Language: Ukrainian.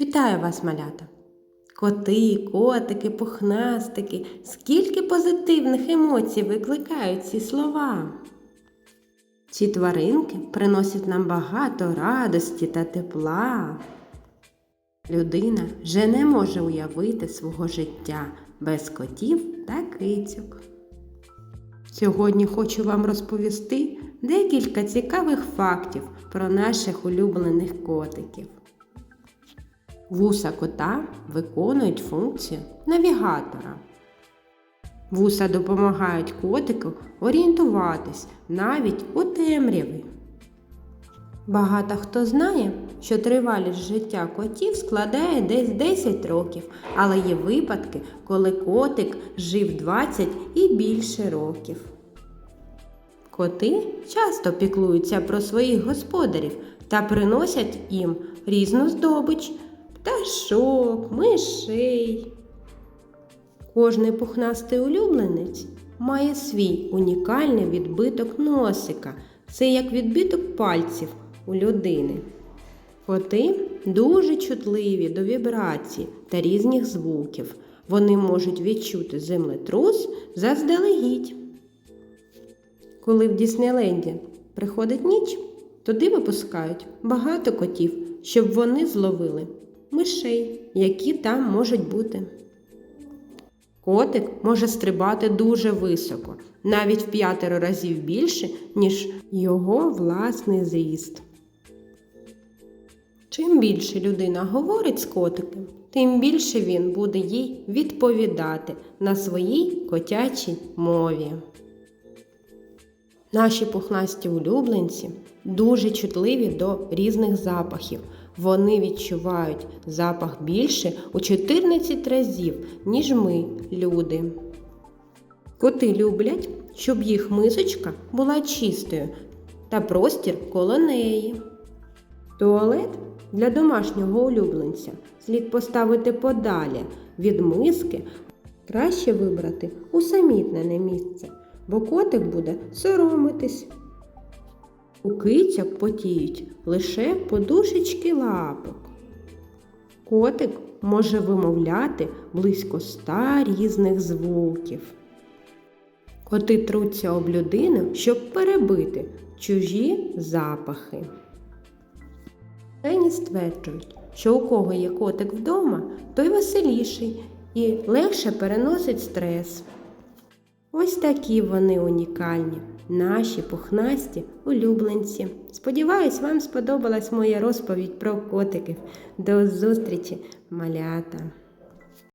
Вітаю вас, малята! Коти, котики, пухнастики, скільки позитивних емоцій викликають ці слова. Ці тваринки приносять нам багато радості та тепла. Людина вже не може уявити свого життя без котів та кицьок. Сьогодні хочу вам розповісти декілька цікавих фактів про наших улюблених котиків. Вуса кота виконують функцію навігатора. Вуса допомагають котику орієнтуватись навіть у темряві. Багато хто знає, що тривалість життя котів складає десь 10 років, але є випадки, коли котик жив 20 і більше років. Коти часто піклуються про своїх господарів та приносять їм різну здобич, пташок, мишей. Кожний пухнастий улюбленець має свій унікальний відбиток носика. Це як відбиток пальців у людини. Коти дуже чутливі до вібрацій та різних звуків. Вони можуть відчути землетрус заздалегідь. Коли в Діснейленді приходить ніч, туди випускають багато котів, щоб вони зловили мишей, які там можуть бути. Котик може стрибати дуже високо, навіть в п'ятеро разів більше, ніж його власний зріст. Чим більше людина говорить з котиком, тим більше він буде їй відповідати на своїй котячій мові. Наші пухнасті улюбленці дуже чутливі до різних запахів. Вони відчувають запах більше у 14 разів, ніж ми, люди. Коти люблять, щоб їх мисочка була чистою та простір коло неї. Туалет для домашнього улюбленця слід поставити подалі від миски, краще вибрати усамітнене місце, бо котик буде соромитись. У кицьок потіють лише подушечки лапок. Котик може вимовляти близько ста різних звуків. Коти труться об людину, щоб перебити чужі запахи. Вчені стверджують, що у кого є котик вдома, той веселіший і легше переносить стрес. Ось такі вони унікальні, наші пухнасті улюбленці. Сподіваюсь, вам сподобалась моя розповідь про котиків. До зустрічі, малята!